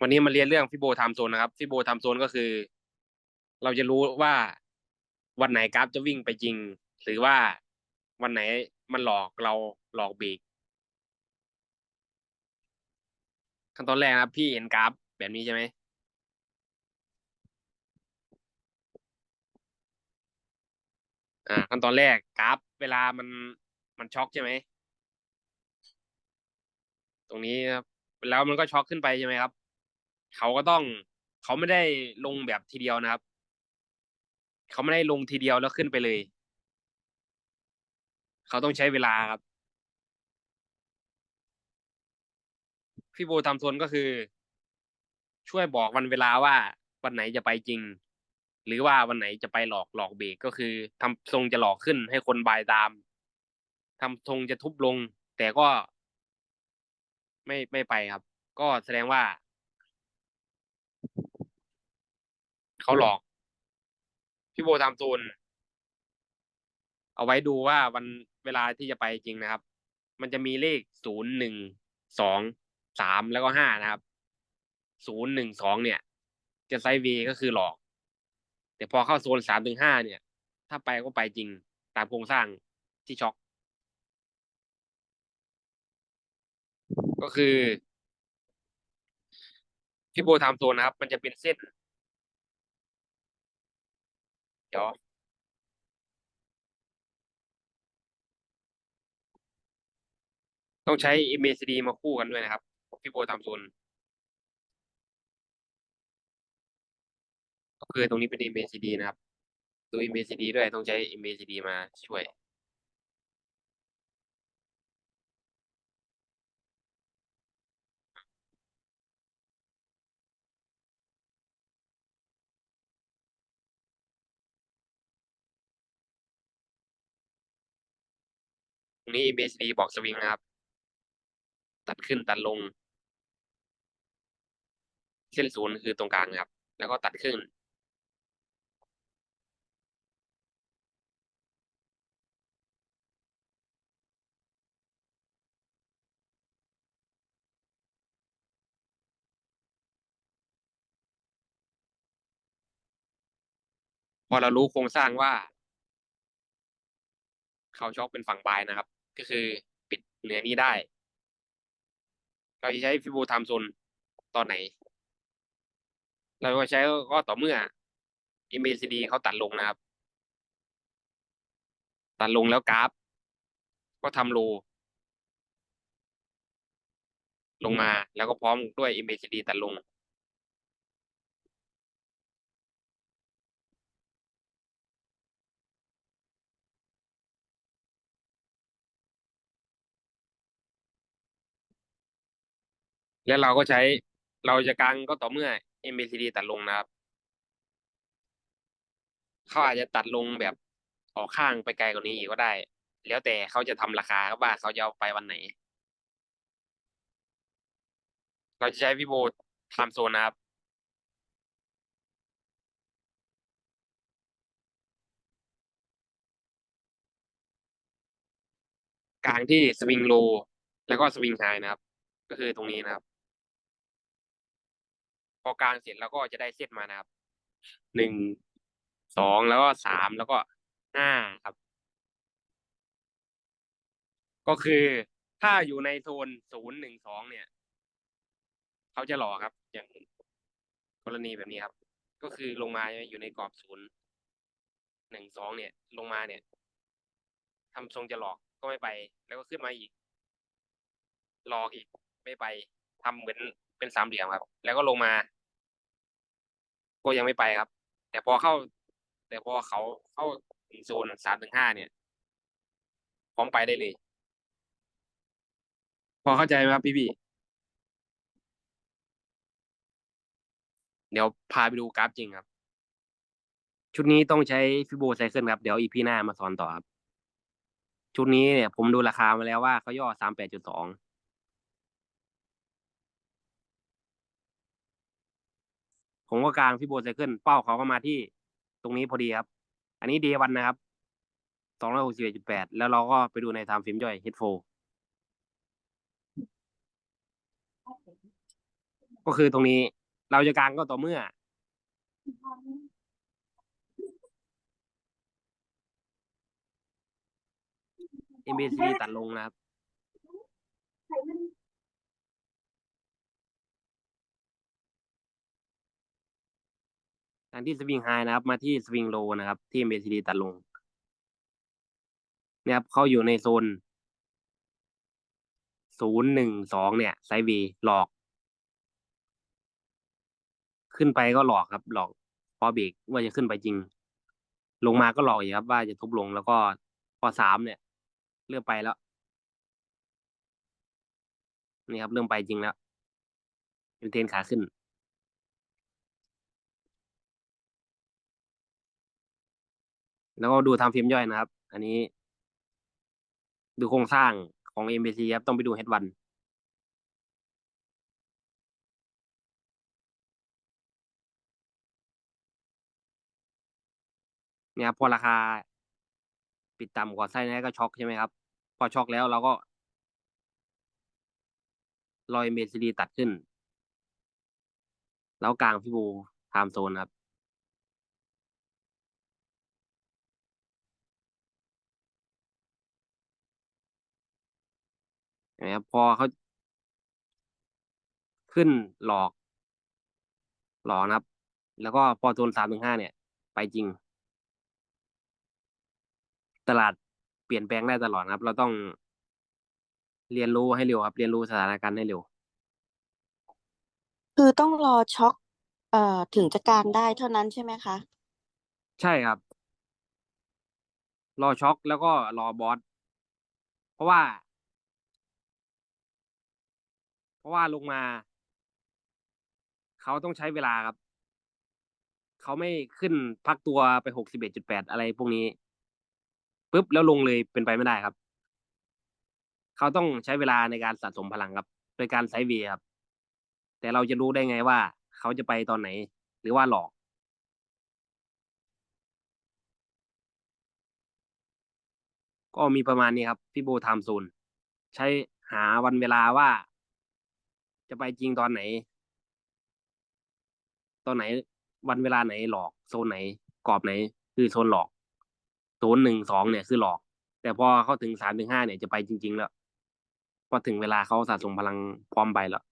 วันนี้มาเรียนเรื่องฟิโบไทม์โซนนะครับฟิโบไทม์โซนก็คือ เราจะรู้ว่าวันไหนกราฟจะวิ่งไปจริง หรือว่าวันไหนมันหลอกเราหลอกเบรกขั้นตอนแรกนะครับพี่เห็นกราฟแบบนี้ใช่ไหมอ่าขั้นตอนแรกกราฟ เวลามันมันช็อกใช่ไหมตรงนี้ครับแล้วมันก็ช็อกขึ้นไปใช่ไหมครับ เขาก็ต้องเขาไม่ได้ลงแบบทีเดียวนะครับ เขาไม่ได้ลงทีเดียวแล้วขึ้นไปเลย เขาต้องใช้เวลาครับ พี่โบทำโซนก็คือ ช่วยบอกวันเวลาว่าวันไหนจะไปจริง หรือว่าวันไหนจะไปหลอกหลอกเบรกก็คือทำทรงจะหลอกขึ้นให้คนบายตามทำทรงจะทุบลง แต่ก็ไม่ไม่ไปครับ ก็แสดงว่า เขาหลอก พี่โบทำโซนเอาไว้ดูว่าวันเวลาที่จะไปจริงนะครับ มันจะมีเลขศูนย์หนึ่งสองสามแล้วก็ห้านะครับศูนย์หนึ่งสองเนี่ย จะไซด์เวย์ก็คือหลอก แต่พอเข้าโซนสามถึงห้าเนี่ย ถ้าไปก็ไปจริงตามโครงสร้างที่ช็อก ก็คือพี่โบทำโซนนะครับ มันจะเป็นเส้น เดี๋ยวต้องใช้ MACD มาคู่กันด้วยนะครับ พี่โบทำโซนก็คือตรงนี้เป็น MACD นะครับ ดู MACD ด้วยต้องใช้ MACD มาช่วย รงนี้ MACD บอกสวิงนะครับ ตัดขึ้นตัดลง เส้นศูนย์คือตรงกลางครับ แล้วก็ตัดขึ้น พอเรารู้โครงสร้างว่า เขาช็อกเป็นฝั่งบายนะครับ ก็คือปิดเหนือนี้ได้ เราจะใช้ฟิโบไทม์โซนตอนไหน เราก็ใช้ก็ต่อเมื่อ MACD เขาตัดลงนะครับ ตัดลงแล้วกราฟ ก็ทำโล ลงมาแล้วก็พร้อมด้วย MACD ตัดลง แล้วเราก็ใช้เราจะกางก็ต่อเมื่อ MACD ตัดลงนะครับ เขาอาจจะตัดลงแบบออกข้างไปไกลกว่านี้อีกก็ได้ แล้วแต่เขาจะทำราคาครับว่าเขาจะเอาไปวันไหน เราจะใช้วิโบไทม์โซนนะครับกลางที่สวิงโลแล้วก็สวิงไฮนะครับ ก็คือตรงนี้นะครับ พอกลางเสร็จแล้วก็จะได้เซตมานะครับหนึ่งสองแล้วก็สามแล้วก็ห้าครับ ก็คือถ้าอยู่ในโซนศูนย์หนึ่งสองเนี่ยเขาจะหลอกครับ อย่างกรณีแบบนี้ครับ ก็คือลงมาอยู่ในกรอบศูนย์หนึ่งสองเนี่ย ลงมาเนี่ยทำทรงจะหลอกก็ไม่ไป แล้วก็ขึ้นมาอีกหลอกอีกไม่ไปทำเหมือน เป็นสามเหลี่ยมครับ แล้วก็ลงมา ก็ยังไม่ไปครับ แต่พอเข้า แต่พอเขาเข้าโซนสามถึงห้าเนี่ยพร้อมไปได้เลย พอเข้าใจไหมครับพี่พี่เดี๋ยวพาไปดูกราฟจริงครับ ชุดนี้ต้องใช้ฟิโบไซเคิลครับ เดี๋ยวอีพีหน้ามาสอนต่อครับ ชุดนี้เนี่ยผมดูราคามาแล้วว่าเขาย่อสามแปดจุดสอง ผมก็กลางฟิโบไซเคิลเป้าเขาก็มาที่ตรงนี้พอดีครับ อันนี้เดวันนะครับสองร้อยหกสิบเอ็ดจุดแปดแล้วเราก็ไปดูในไทม์ฟิล์มย่อยเฮดโฟก็คือตรงนี้เราจะกางก็ต่อเมื่อ MBCD ตัดลงนะครับารที่สวิงไฮนะครับ มาที่สวิงโลนะครับ ที่ MBCD ตัดลงนี่ยครับเขาอยู่ในโซนศูนย์หนึ่งสองเนี่ย ไซด์วีหลอก ขึ้นไปก็หลอกครับ หลอกพอเบรกว่าจะขึ้นไปจริง ลงมาก็หลอกอีกครับ ว่าจะทุบลงแล้วก็พอสามเนี่ยเริ่มไปแล้ว นี่ครับเริ่มไปจริงแล้วยูเทนขาขึ้น แล้วก็ดูทำฟิล์มย่อยนะครับ อันนี้ ดูโครงสร้างของ MBC ครับ ต้องไปดู H1 เนี่ยพอราคา ปิดต่ำกว่าไส้นี้ก็ช็อกใช่ไหมครับ พอช็อกแล้วเราก็ รอย MBCD ตัดขึ้น แล้วกลางพี่บูไทม์โซนครับ นะครับพอเขาขึ้นหลอก หลอกนะครับ แล้วก็พอโซนสามถึงห้าเนี่ย ไปจริง ตลาดเปลี่ยนแปลงได้ตลอดนะครับ เราต้องเรียนรู้ให้เร็วครับ เรียนรู้สถานการณ์ให้เร็ว คือต้องรอช็อกเอ่อถึงจะกางได้เท่านั้นใช่ไหมคะ ใช่ครับ รอช็อกแล้วก็รอบอสเพราะว่า เพราะว่าลงมา เขาต้องใช้เวลาครับ เขาไม่ขึ้นพักตัวไปหกสิบเอ็ดจุดแปดอะไรพวกนี้ปุ๊บแล้วลงเลยเป็นไปไม่ได้ครับ เขาต้องใช้เวลาในการสะสมพลังครับ โดยการไซด์เวย์ครับ แต่เราจะรู้ได้ไงว่า เขาจะไปตอนไหน หรือว่าหลอกก็มีประมาณนี้ครับพี่โบไทม์โซนใช้หาวันเวลาว่า จะไปจริงตอนไหน ตอนไหน วันเวลาไหนหลอกโซนไหนกรอบไหน คือโซนหลอกโซนหนึ่งสองเนี่ยคือหลอก แต่พอเข้าถึงสามถึงห้าเนี่ยจะไปจริง ๆ แล้วพอถึงเวลาเขาสะสมพลังพร้อมไปแล้ว